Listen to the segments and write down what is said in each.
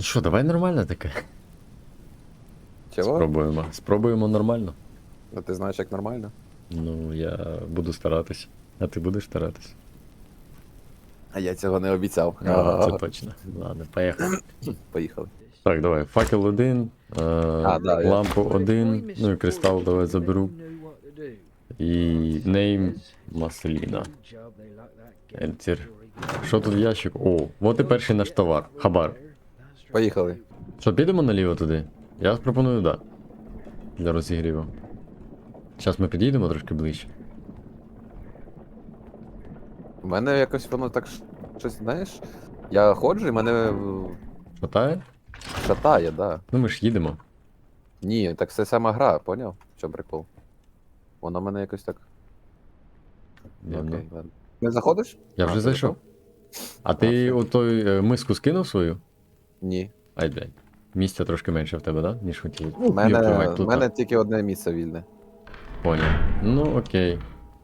Ну що, давай нормально таке. Чого? Спробуємо. Спробуємо нормально. Ну ти знаєш, як нормально. Ну, я буду старатись. А ти будеш старатись? А я цього не обіцяв. А, це точно. Ладно, поїхали. Поїхали. Так, давай. Факел один, е, да, я- лампу один, ну і кристал давай заберу. І нейм Маселіна. Enter. Що тут в ящик? О, от і перший наш товар. Хабар. Поїхали. Що, підемо наліво туди? Я пропоную, да. Для розігріву. Зараз ми підійдемо трошки ближче. У мене якось воно так щось, знаєш. Я ходжу і мене Хватає? шатає, да. Ну ми ж їдемо. Ні, так це сама гра, поняв? Чому прикол? Воно мене якось так. Окей, ладно. Не заходиш? Я вже зайшов. А ти отой е, миску скинув свою? Ні. Ай, блядь. Місця трошки менше в тебе, да? Ніж хотілося. У мене, тут мене так. тільки одне місце вільне. Поняв. Ну, окей.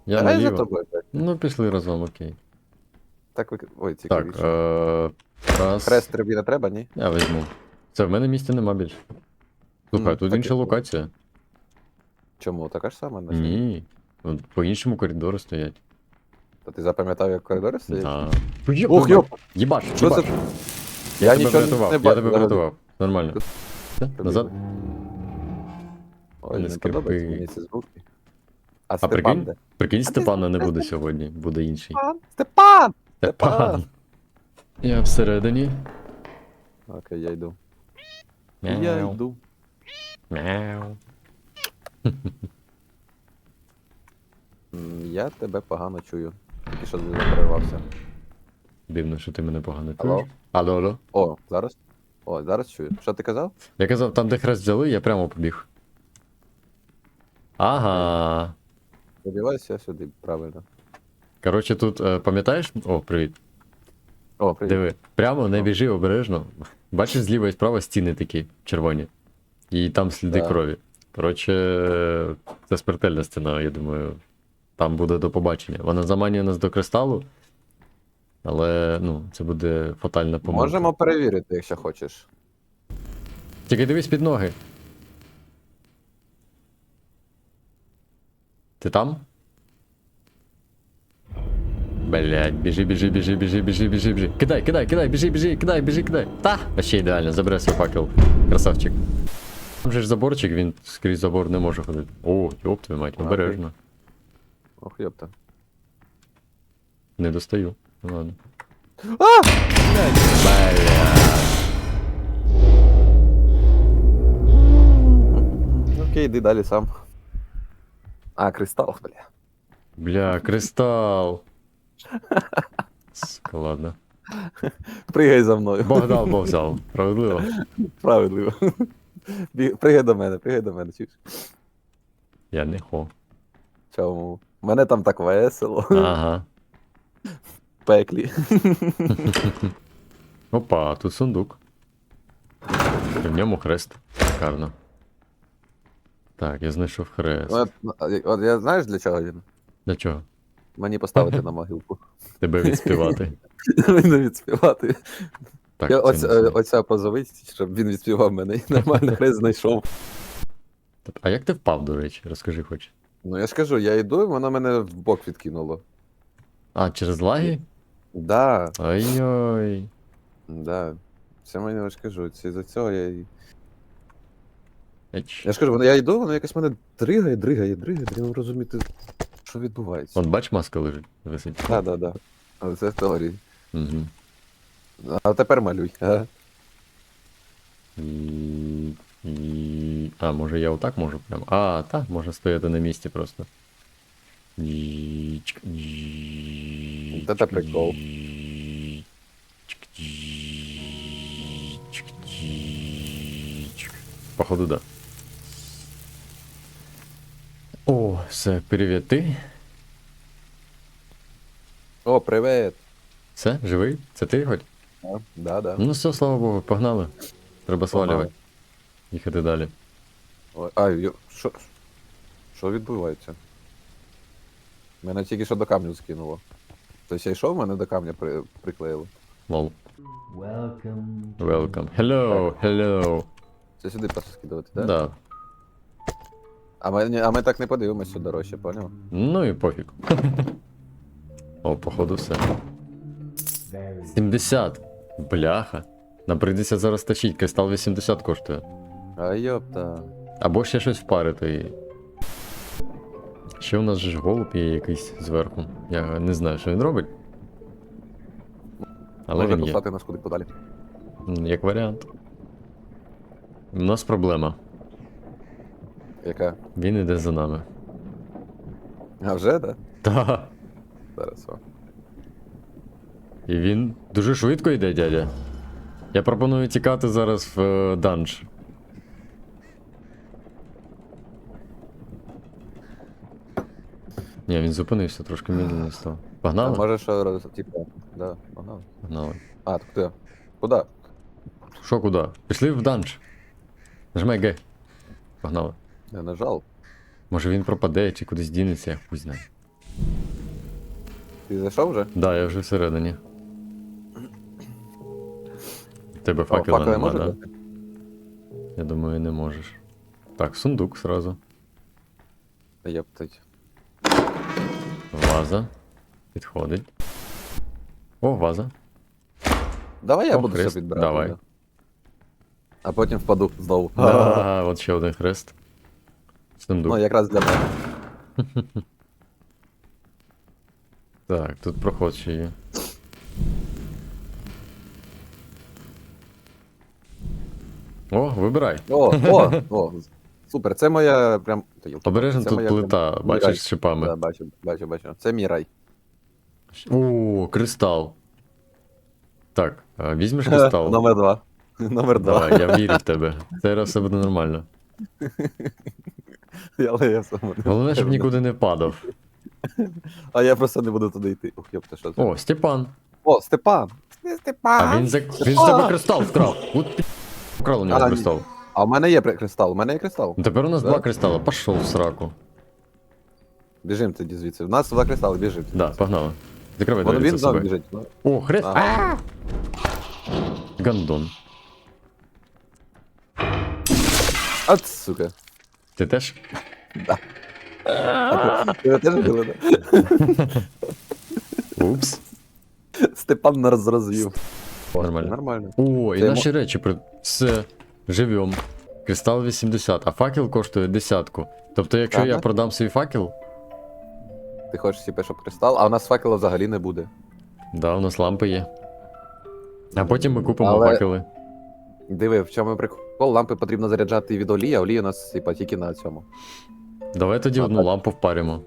Я Давай за тобою. так. Ну, пішли разом, окей. Так, ви... Ой, Так, цікавіше. е, раз. Хрест тобі не треба, ні? Я візьму. Це в мене місця нема більше. Слухай, Ну, тут інша і- локація. Чому? Така ж сама? наче? Ні. По іншому коридору стоять. Та ти запам'ятав, як коридори стоять? Да. Ох, йоп! Їбаш, Що це? Я тебе нічого врятував, не я тебе врятував. Нормально. Тобі Назад. Ой, Не не скрипи. мені ці звуки. А А Степан прикинь, де? прикинь, Степана не буде сьогодні, буде інший. Степан! Степан! Степан. Я всередині. Окей, я йду. Мяу. Я йду. Мяу. Я тебе погано чую. Тільки що перервався. Дивно, що ти мене погано чуєш. Алло, алло. О, зараз? О, зараз чую. Що ти казав? Я казав, там, де хрест взяли, я прямо побіг. Ага. Сподіваюся, я сюди, правильно. Коротше, тут, е, пам'ятаєш? О, привіт. О, привіт. Диви. Прямо не біжи обережно. Бачиш зліва і справа стіни такі червоні. І там сліди Так. крові. Коротше, це смертельна стіна, я думаю. Там буде до побачення. Вона заманює нас до кристалу. Але, ну, це буде фатальна помилка. Можемо перевірити, якщо хочеш. Тільки дивись під ноги. Ти там? Блять, біжи, біжи, біжи, біжи, біжи, біжи, біжи. Кидай, кидай, кидай, біжи, біжи, кидай, біжи, кидай. Та! Вообще ідеально, забирай свій факел. Красавчик. Там же ж заборчик, він скрізь забор не може ходити. О, йоп твою мать, обережно. Ох, йопта. Не достаю. Ну ладно. А! Бля. Окей, йди далі сам. А, кристал, бля. Бля, кристал. Сука, ладно. Пригай за мною. Бог дав, Бог взяв. Справедливо. Справедливо. Пригай до мене, пригай до мене, чуєш? Я не хо. Чому? У мене там так весело. Ага. Пеклі. Опа, тут сундук. В ньому хрест. Шикарно. Так, я знайшов хрест. От, от я знаєш для чого він? Для чого? Мені поставити на могилку. Тебе відспівати. Мені відспівати. Так, Я оця, оця позовить, щоб він відспівав мене і нормально хрест знайшов. А як ти впав, до речі? Розкажи хоч. Ну я ж кажу, я йду, і воно мене в бок відкинуло. А, через лаги? Да, Ой-ой. да. Це мені я кажу, це за цього я і. Еч. Я ж кажу, воно- я йду, воно якось мене дригає, дригає, дригає, я не можу розуміти, що відбувається. Вон, бач, маска лежить. Висить. Так, так, так. Але це в теорії. Угу. А тепер малюй. Ага. І... І... А, може я отак можу прямо. А, так, можна стояти на місці просто. Джічк, джічк, Це прикол. Походу, да. О, все, привіт, ти? О, привіт. Все, живий? Це ти? Да, да, да. Ну все, слава Богу, погнали. Треба свалювати. Їхати далі. Ой, А, йо, що? Що відбувається? Мене тільки що до камню скинуло. Тобто я йшов, мене до камня при, приклеїло. Лол. Welcome. Welcome. Hello, hello. Це сюди просто скидувати, так? Да. А ми, а ми так не подивимося, що дорожче, поняв? Ну і пофіг. О, походу все. 70. Бляха. Нам прийдеться зараз тащить, кристал 80 коштує. А йопта. Або ще щось впарити. Ще у нас же ж голуб є якийсь зверху. Я не знаю, що він робить. Але Може він є. нас куди подалі. Як варіант. У нас проблема. Яка? Він іде за нами. А вже, так? Та. Зараз о. І він дуже швидко йде, дядя. Я пропоную тікати зараз в е, данж. Ні, він зупинився, трошки медленний став. Погнали? може що роз- типа. Да, ага. Погнали. А, так ти. Куди? Що куди? Пішли в данж. Нажимай Г. Погнали. Я нажав. Може він пропаде чи кудись дінеться, я хуй знаю. Ти зайшов вже? Да, я вже всередині. У Тебе факела факели нема, може да? Я думаю, не можеш. Так, сундук сразу. Єптать. Ваза. Підходить. О, ваза. Давай я О, буду хрест. все підбирати. Давай. да. А потім впаду знову. Да, от ще один хрест. Сундук. Ну, якраз для мене. Так, тут проход ще є. О, вибирай. О, о, о. Супер, це моя прям. Та, йолки, Обережно це тут моя плита, прям- бачиш, рай. з шипами. Да, бачу, бачу, бачу. Це мій рай. О, кристал. Так, а візьмеш кристал? Номер два. Номер два. Давай, я вірю в тебе. Цей раз все буде нормально. Але я сам. Головне, щоб нікуди не падав. А я просто не буду туди йти. Ух, йопта, що це? О, Степан. О, Степан! Степан! А він за він з тебе кристал вкрав. От пі- вкрав у нього А, кристал. А в мене є при- кристал, у мене є кристал. Ну тепер у нас Да? два кристала. Пішов в сраку. Біжим тоді звідси. У нас два кристали, біжим. Да, погнали. Закривай Воно двері він за знову собою. біжить. ну. О, хрест. Ага. Гандон. От, сука. Ти теж? Було, да? Упс. Степан нас розвів. Нормально. Нормально. О, і Це наші речі при. Все. Живем. Кристал 80, а факел коштує десятку. Тобто, якщо Ага. я продам свій факел, Ти хочеш типу, щоб кристал, а у нас факела взагалі не буде. да, у нас лампи є. А потім ми купимо Але- факели. Диви, в чому прикол, лампи потрібно заряджати від олії, а олія у нас типа тільки на цьому. Давай тоді А, одну так. лампу впаримо.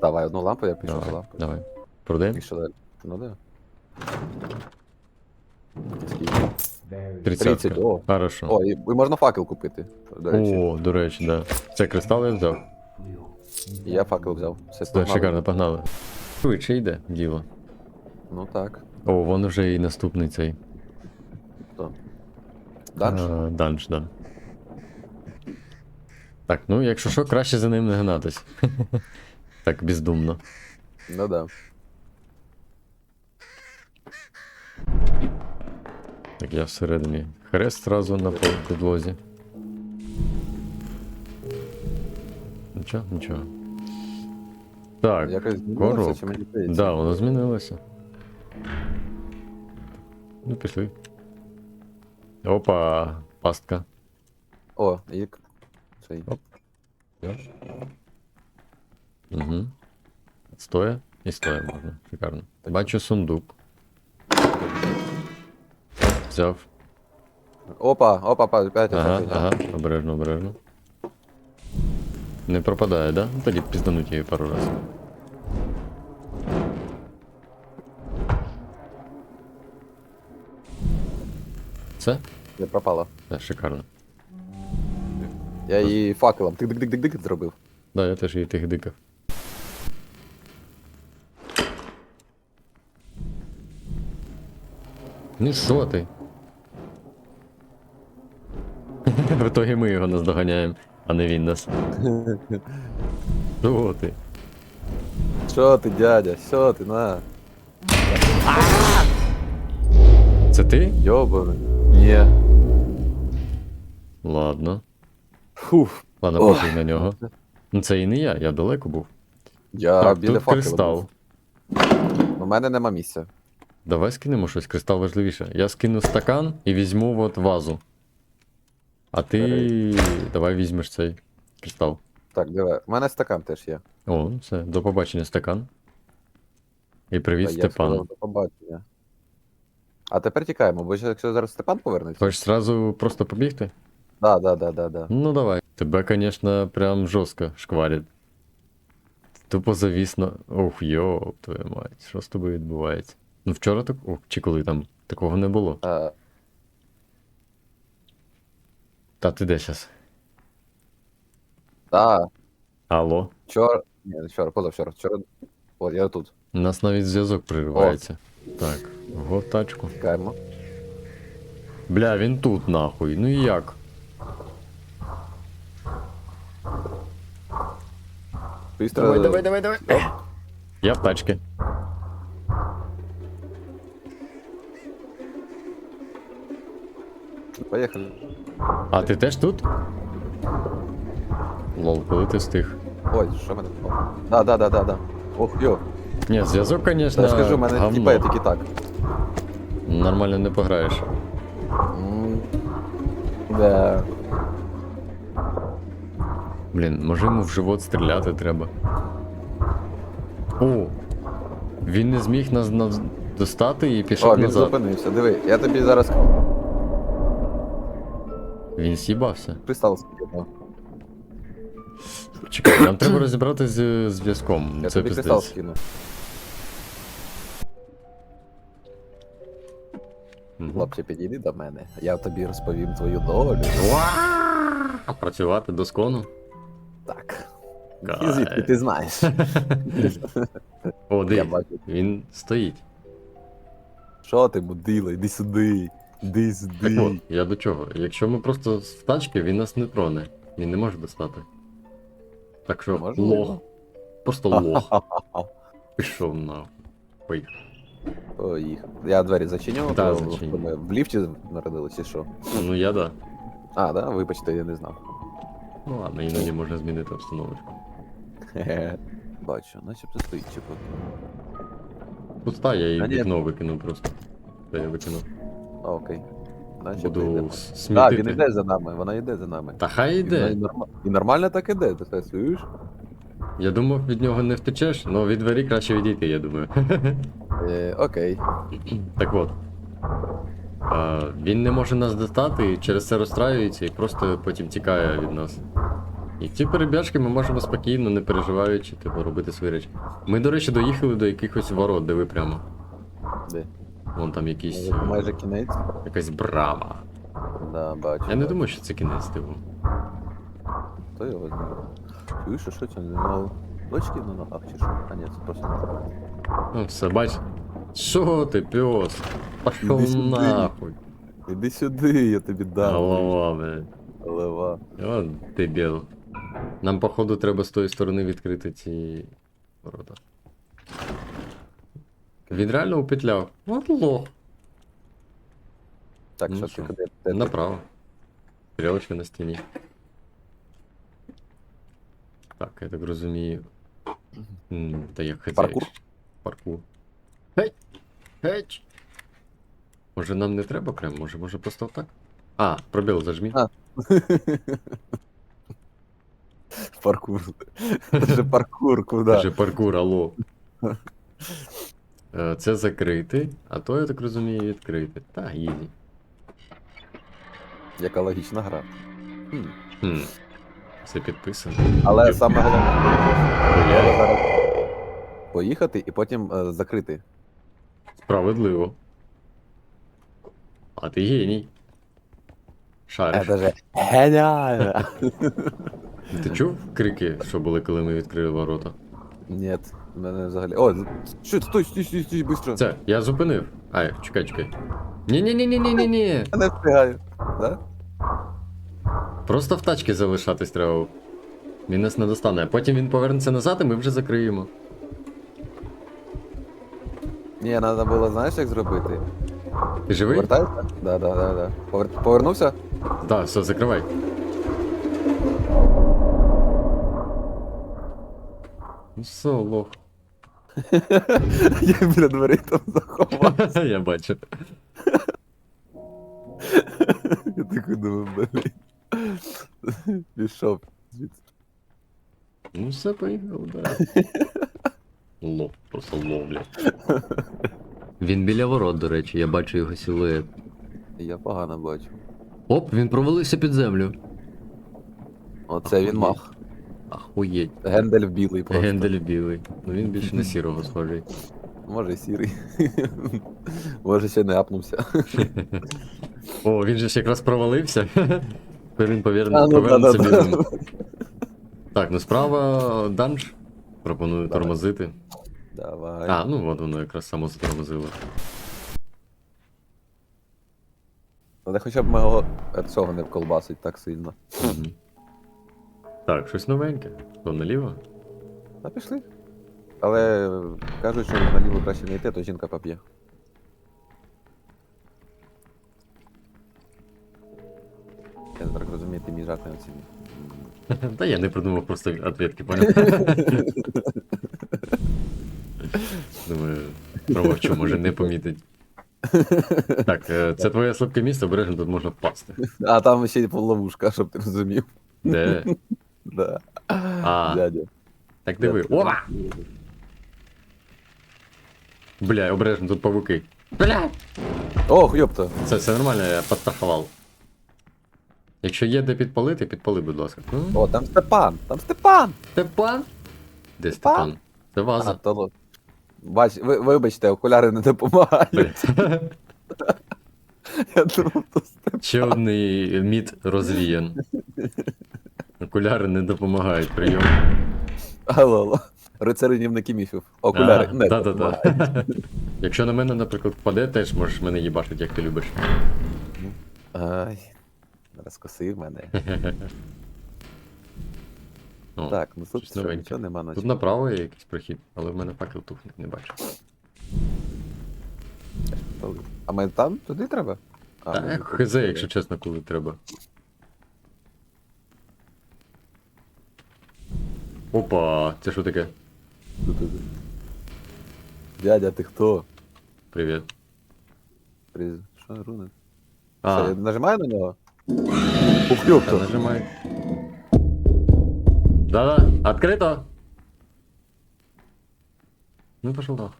Давай, одну лампу, я пішов за Давай, лампою. давай. Продаємо? І що далі? Ну да. Скільки? Very 30. 30, о. Хорошо. О, і, і можна факел купити. До речі. О, до речі, да. Це кристал я взяв. Я факел взяв. Все Це шикарно, погнали. Швидше йде діло. Ну так. О, вон вже і наступний цей. Данж? А, данж, да. Так, ну якщо що, краще за ним не гнатись. так, бездумно. Ну да. Так, я всередині. Хрест зразу на пол- підлозі. Нічого, нічого. Так, Якось змінилося, коробка. чи мені здається? да, воно змінилося. Ну, пішли. Опа, пастка. О, і к- цей. Оп. Угу. Стоя і стоя можна. Шикарно. Бачу сундук. Взяв. Опа, опа, па- опять Ага, опять. ага, обережно, обережно. Не пропадає, да? Ну тоді піздануть її пару разів. Це? Я пропала. Це шикарно. Я її факелом тик-дик-дик-дик зробив. Да, я теж її тих дикав. Ну що ти? В итогі ми його наздоганяємо, а не він нас. Що ти? Що ти, дядя? Що ти, на? Це ти? Йобаний. Ні. Ладно. Фуф. Ладно, Ох. похуй на нього. Ну це і не я, я далеко був. Я так, біля тут факела кристал. був. У мене нема місця. Давай скинемо щось, кристал важливіше. Я скину стакан і візьму от вазу. А ти. Давай візьмеш цей кристал. Так, диви, у мене стакан теж є. О, все, до побачення, стакан. І привіт, Та я Степан. сказав, До побачення. А тепер тікаємо, бо ще- якщо зараз Степан повернеться. Хочеш зразу просто побігти? Да, да, да, да, да. Ну давай. Тебе, конечно, прям жорстко шкварять. Тупо завісно. Ох, йоп, твою мать, що з тобою відбувається? Ну вчора так. О, чи коли там такого не було. А, Та ти де зараз? да, Алло. вчора. Ні, не вчора, позавчора. Вчора. От, я тут. У нас навіть зв'язок приривається. Так, го тачку. Чекаємо. Бля, він тут нахуй. Ну і як? Быстро. давай, давай. Я в тачці. Поїхали. А ти теж тут? Лол, коли ти встиг? Ой, що мене? О, Да, да, да, да, да. Ох, йо. Ні, зв'язок, конечно, Я скажу, мене говно. типа тільки так. Нормально не пограєш. М, Да. Блін, може йому в живот стріляти треба. О! Він не зміг нас достати і пішов О, він назад. зупинився. Диви, я тобі зараз Він сібався. кристал скину. Чекай, нам треба розібратися з зв'язком. Я Це тобі кристал пиздець. скину. Мгм. Хлопче, підійди до мене. Я тобі розповім твою долю. А працювати доскону? Так. Кайф. І звідки ти знаєш? О, Я бачу. він стоїть. Що ти, мудила, іди сюди. Так от, я до чого? Якщо ми просто з тачки, він нас не троне. Він не може достати. Так що Можливо. лох. Просто лох. Пішов нахуй. Поїхав. Поїхав. Я двері зачиню, Да, то зачиню. ми в ліфті народились чи що? Ну я да. А, да? Вибачте, я не знав. Ну ладно, іноді можна змінити обстановочку. Хе-хе. Бачу, начебто стоїть чи. Пуста, я її ні. вікно викинув просто. Та я викинув. Окей. Начебто Буду йдемо. с- Так, він йде за нами, вона йде за нами. Та хай І, вона і, йде. норма... і нормально так іде, ти це чуєш? Я думав, від нього не втечеш, але від двері краще відійти, я думаю. Е, окей. Так от. А, він не може нас достати і через це розстраюється і просто потім тікає від нас. І ці перебіжки ми можемо спокійно, не переживаючи, типу, робити свої речі. Ми, до речі, доїхали до якихось ворот, диви прямо. Де? Вон там якісь. Майже, е, майже кінець. Якась брама. Да, бачу. Я не думаю, що це кінець, типу. Хто його знає? Чуєш, що це не знав? Дочки на ногах чи що? А ні, це просто ногах. Ну, все, бач. Що ти, пес? Пошов сюди. нахуй. Іди сюди, я тобі дам. Голова, блядь. Голова. О, дебіл. Нам, походу, треба з тої сторони відкрити ці ворота. Він реально упетляв. От лох. Так, Ну що що? ти куди? Де ти? Направо. Стрілочка на стіні. Так, я так розумію. М, Та як хазяїш. Паркур? Паркур. Геть! Геть! Може нам не треба крем? Може, може просто так? А, пробіл зажмі. А. Паркур. Це же паркур, куди? Каже паркур, алло. Е, Це закрити, а то, я так розумію, відкрити. Та, ізі. Яка логічна гра. Хм. Хм. Все підписано. Але саме головне, треба зараз поїхати і потім е, закрити. Справедливо. А ти геній. Шариш. Це же геніально. Ти чув крики, що були, коли ми відкрили ворота? Ні, мене взагалі. О, що, стой, стій, стій, стій, быстро. Це, я зупинив. Ай, чекай, чекай. Ні-ні-ні-ні-ні-ні. Я не встигаю. Да? Просто в тачці залишатись треба. Він нас не достане. А потім він повернеться назад, і ми вже закриємо. Ні, треба було, знаєш, як зробити? Ти живий? Повертаєшся? Да, да, да, да. Повер- Повернувся? Так, все, закривай. Ну все, лох. Я біля дверей там заховав. Я бачу. Я такий думаю, блін. Пішов звідси. Ну все, поїхав, да. Лох, просто блядь. Він біля ворот, до речі, я бачу його силует. Я погано бачу. Оп, він провалився під землю. Оце він Охуєть. Ахуєть. Гендель білий просто. Гендель білий. Ну він більше на сірого схожий. Може і сірий. Може ще не апнувся. О, він же ж якраз провалився. Тепер він поверне, ну, повернеться білим. Так, ну справа данж. Пропоную Давай. тормозити. Давай. А, ну от воно якраз само затормозило. Але хоча б мого цього не вколбасить так сильно. Мгм. Так, щось новеньке. То наліво? Та пішли. Але кажуть, що наліво краще не йти, то жінка поп'є. Я так розумію, ти мій жарт не оцінює. Та я не придумав просто ответки, понял? Думаю, промовчу, може не помітить. Так, е, це твоє слабке місце, обережно тут можна впасти. А там ще й ловушка, щоб ти розумів. Де? Да. А. Дядя. Так диви. Опа! Бля, обережно, тут павуки. Бля! Ох, йопта. Це все нормально, я підстрахував. Якщо є де підпалити, підпали, будь ласка. Ну, О, там Степан! Там Степан! Степан? Де Степан? Степан? Це А, то ло- Бач, ви, вибачте, окуляри не допомагають. Бля. Я думав, то Степан. Ще одний міт розвіян. Окуляри не допомагають, прийом. Алло, алло. Рицари міфів. Окуляри не та-та-та. Якщо на мене, наприклад, впаде, теж можеш мене їбашити, як ти любиш. Ай, розкосив мене. О, Так, ну тут щось що, новеньке. нічого нема Тут направо є якийсь прохід, але в мене факел тухне, не бачу. А ми там туди треба? А, Та ми хз, якщо чесно, коли треба. Опа, це що таке? Туди. Дядя, ти хто? Привіт. Приз... Що, руни? А, я нажимаю на нього? Ух, та йопта. нажимай. Да-да, открито. Ну, пошел нахуй.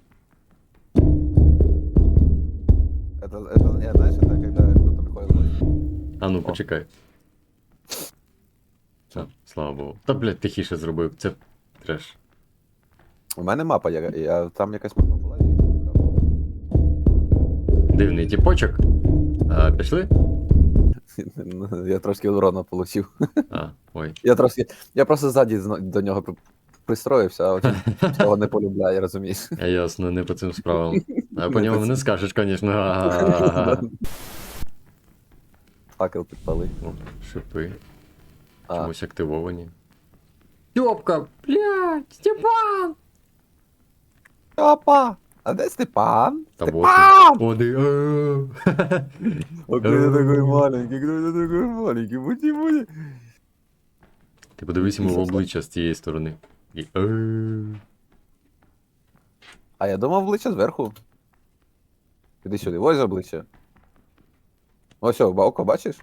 Это, это, не, знаешь, это когда кто-то приходит в гости. А ну, почекай. А, слава Богу. Та, блядь, тихіше зробив. Це треш. У мене мапа, я, я, там якась мапа була, я її підібрав. Дивний тіпочок. А, пішли? Я трошки урона получив. А, ой. Я трошки. Я просто ззаді до нього при- пристроївся, а він цього не полюбляє, розумієш. А ясно, не по цим справам. А по Не ньому не скажеш, звісно. Факел підпали. О, Шипи. А, Чомусь активовані. Степка, блядь, Степан! Опа! А де Степан? Та вот Степан! він. О, ди- Е. О, кто ты такой маленький, кто ты такой маленький, будь будь. Ти подивись йому в обличчя з цієї сторони. І, е. А я думав обличчя зверху. Іди сюди, ось обличчя. Ось о, око, бачиш?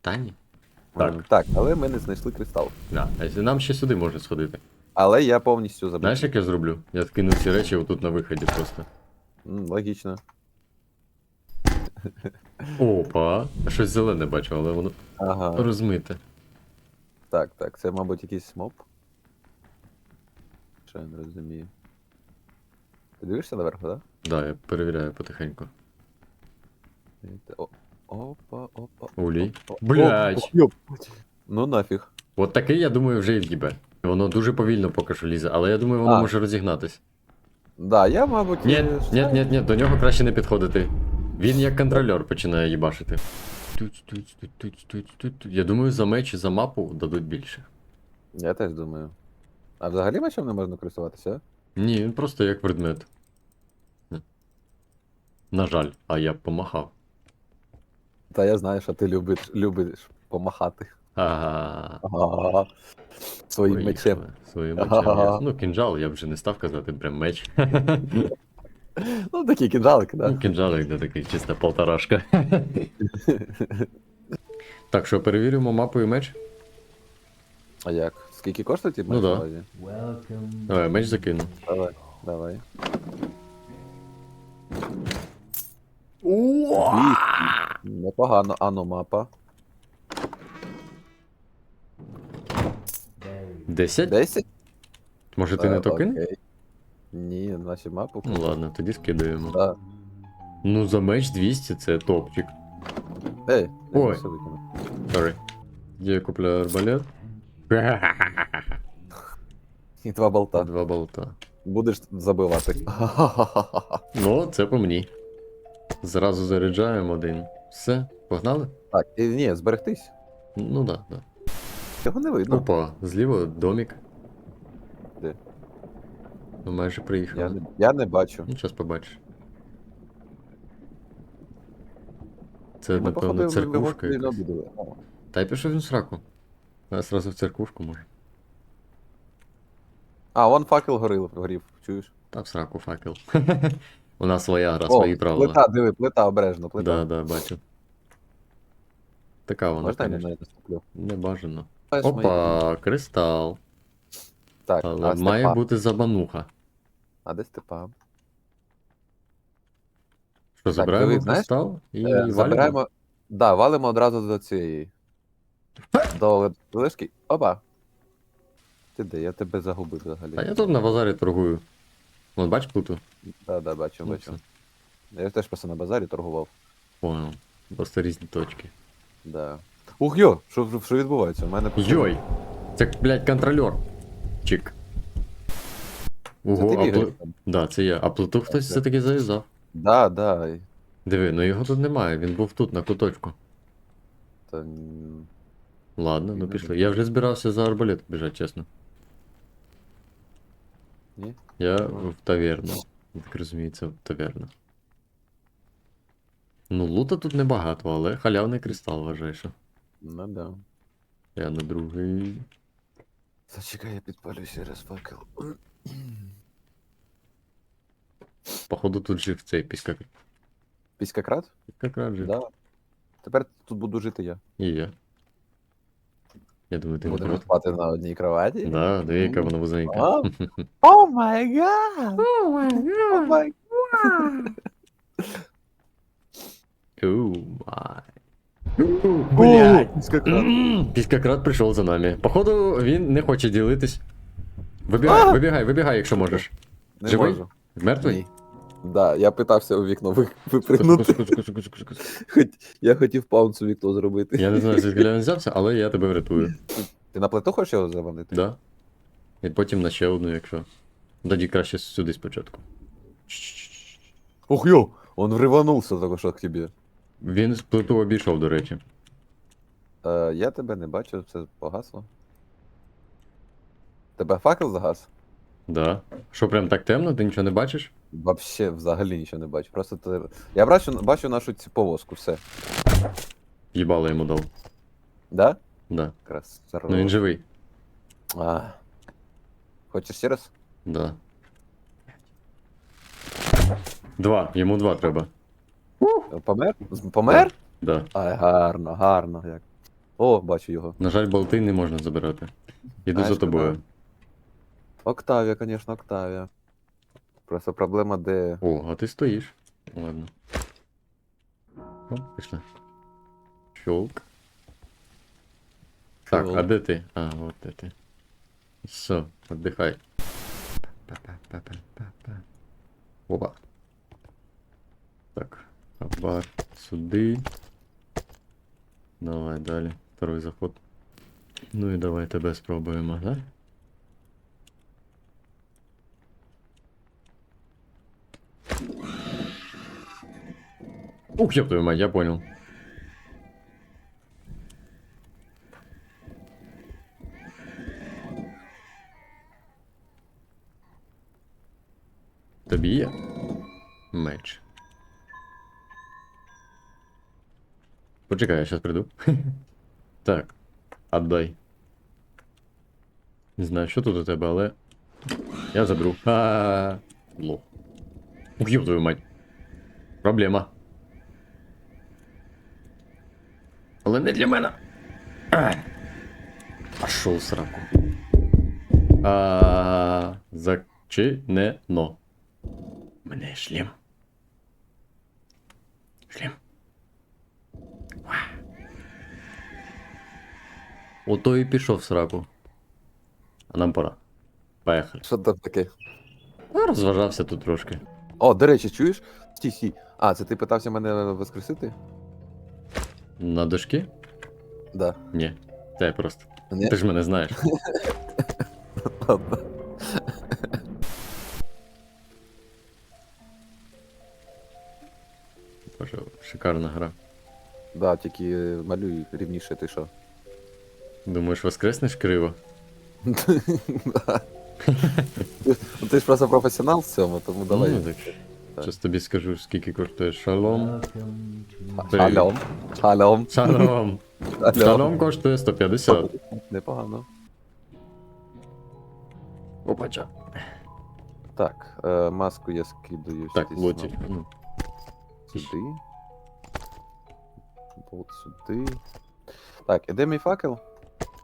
Та ні. Так. М, Так, але ми не знайшли кристал. Да. А якщо нам ще сюди можна сходити. Але я повністю забув. Знаєш, як я зроблю? Я скину ці речі отут на виході просто. М, Логічно. Опа. Щось зелене бачу, але воно Ага. розмите. Так, так, це, мабуть, якийсь моб. Що я не розумію. Ти дивишся наверху, так? Да, я перевіряю потихеньку. О, опа, опа. О, йоп. Ну нафіг. От такий, я думаю, вже і в'їбе. Воно дуже повільно поки що лізе, але я думаю, воно А. може розігнатись. Да, я, мабуть. Ні, е, ні, ні, ні, до нього краще не підходити. Він як контрольор починає їбашити. Туць, туць, туць, туць, туць, туць. Я думаю, за меч і за мапу дадуть більше. Я теж думаю. А взагалі мечем не можна користуватися? Ні, він просто як предмет. На жаль, а я б помахав. Та я знаю, що ти любиш, любиш помахати. Ага. Ага. Своїм Поїхали. мечем. Своїм мечем. Ага. Ну, кінжал, я б вже не став казати, прям меч. Ну, такі кінжалики, Ну, да. кінжалик, де такий чиста полторашка. Так, що перевіримо мапу і меч? А як? Скільки коштує ті Ну меч да. базі? Welcome. Давай, меч закину. Давай, давай. Непогано, ано мапа. Very. 10? 10? Може ти не то кинь? Окей. Ні, наші мапу. Ну ладно, тоді скидаємо. Да. Ну за меч 200 це топчик. Ей, я Ой. все викину. Sorry. Я купляю арбалет? І два болта. Два болта. Будеш забивати. Ну, це по мені. Зразу заряджаємо один. Все, погнали? Так, і, ні, зберегтись. Ну да, да. Цього не видно. Опа, зліва домик. Де? Ну майже Я, приїхали. не- я не бачу. Ну, зараз побачиш. Це, Ми, напевно, походу, церквушка його. О, Та й пішов він в сраку. А зразу в церквушку може. А, вон факел горив, горів, чуєш? Та в сраку факел. У нас своя гра, О, свої правила. плита, диви, плита обережно, плита. Да, да, бачу. Така вона, Можна я на неї наступлю? Не бажано. Знаєш, мої- Опа, кристал. Так, Але а має Степан? бути забануха. А де Степан? Що, забираємо диви, знаєш, кристал і Е, валимо? Забираємо. Да, валимо одразу до цієї. До лишки. Опа. Ти де? Я тебе загубив взагалі. А я тут на базарі торгую. Вон, бач плуту? Да, да, бачу, Ну, бачу. все. Я теж просто на базарі торгував. Понял. Просто різні точки. Да. Ух йо! Що, що відбувається? У мене Йой! Це, блядь, контрольор. Чик. Це Ого, ти а бігаєш плу... там? Да, це я. А плиту хтось Це. все-таки зав'язав. Да, да. Диви, ну його тут немає, він був тут, на куточку. Та... м, Ладно, ну пішли. Я вже збирався за арбалет біжати, чесно. Ні? Я в таверну. Так розумію, це в таверна. Ну, лута тут небагато, але халявний кристал вважаю, що. Ну да. Я на другий. Зачекай, я підпалю ще раз факел. Походу тут жив цей піскак. Піськакрат? Піскакрат жив. Да. Тепер тут буду жити я. І я. Я думаю, ти Будемо проти. спати на одній кроваті. Да, диви, яка вона вузенька. О май гад! О май Оу, май. Блядь! Піськакрат. М, Піскакрат прийшов за нами. Походу, він не хоче ділитись. Вибігай, вибігай, вибігай, якщо можеш. Не Живий? можу. Мертвий? Ні. Да, я питався у вікно ви- випригнути. я хотів паунс у вікно зробити. Я не знаю, звідки він взявся, але я тебе врятую. Ти на плиту хочеш його завалити? Да? І потім на ще одну, якщо. Тоді краще сюди спочатку. Ух йо! Он вриванувся только що к тобі. Він з плиту обійшов, до речі. Е, я тебе не бачу, все погасло. Тебе факел загас? Да. Що, прям так темно, ти нічого не бачиш? Вообще взагалі нічого не бачу. Просто ти... Я бачу, бачу нашу цю повозку, все. Їбало йому дав. Да? Да. Красава. Ну він живий. А. Хочеш ще раз? Да. Два, йому два треба. Помер? З- Помер? Да. Ай, гарно, гарно. Як. О, бачу його. На жаль, болти не можна забирати. Іду Ай, за шкода. тобою. Октавія, звісно, Октавія. Просто проблема, де. О, а ти стоїш. Ладно. О, пішли. Щолк. Так, а де ти? А, от де ти. Все, віддихай. Опа. Так, хабар сюди. Давай далі. Второй заход. Ну і давай тебе спробуємо, да? Ух, ёб твою мать, я понял. Тобі є? Меч. Почекай, я сейчас приду. Так, отдай. Не знаю, що тут у тебе. Я заберу. А, лох. Ух, твою мать. Проблема. Але не для мене. А, Пошов сраку. А, зачинено. У мене шлем. Шлем. Ва. Ото і пішов сраку. А нам пора. Поїхали. Що там таке? А, розважався тут трошки. О, до речі, чуєш? Стій, стій. А, це ти питався мене воскресити? На дошки? Да. Ні. Це я просто. Ні? Ти ж мене знаєш. Боже, шикарна гра. Да, тільки малюй рівніше, ти що? Думаєш, воскреснеш криво? Да. Ти ж просто професіонал в цьому, тому давай. Ну, так. Щас тобі скажу, скільки коштує шалом. Шалом. Шалом. Шалом! Шалом. Коштує 150. Непогано. Опача. Так, е, маску я скидаю Так, сюди, лоті. Ну, Сюди. Болт сюди. Так, і де мій факел?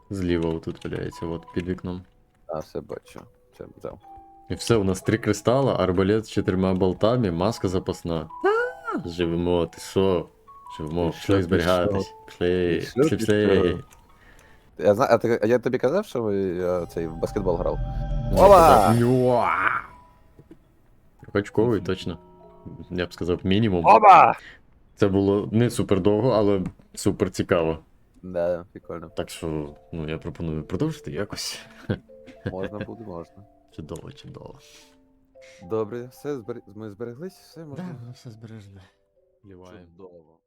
Зліва отут валяється, от під вікном. А, все бачу. Все взяв. І все, у нас три кристала, арбалет з чотирма болтами, маска запасна. Живемо, ти що? Живемо, що, пішли зберігатись. Пішли, пішли, пішли. Я, зна... а, ти... я тобі казав, що я цей в баскетбол грав? Ну, Опа! Очковий, точно. Я б сказав, мінімум. Оба! Це було не супер довго, але супер цікаво. Да, прикольно. Так що, ну, я пропоную продовжити якось. Можна буде, можна. Чудово, чудово. Добре, все, збер... ми збереглись, все можна. Да, все збережли. Ліваємо. Чудово.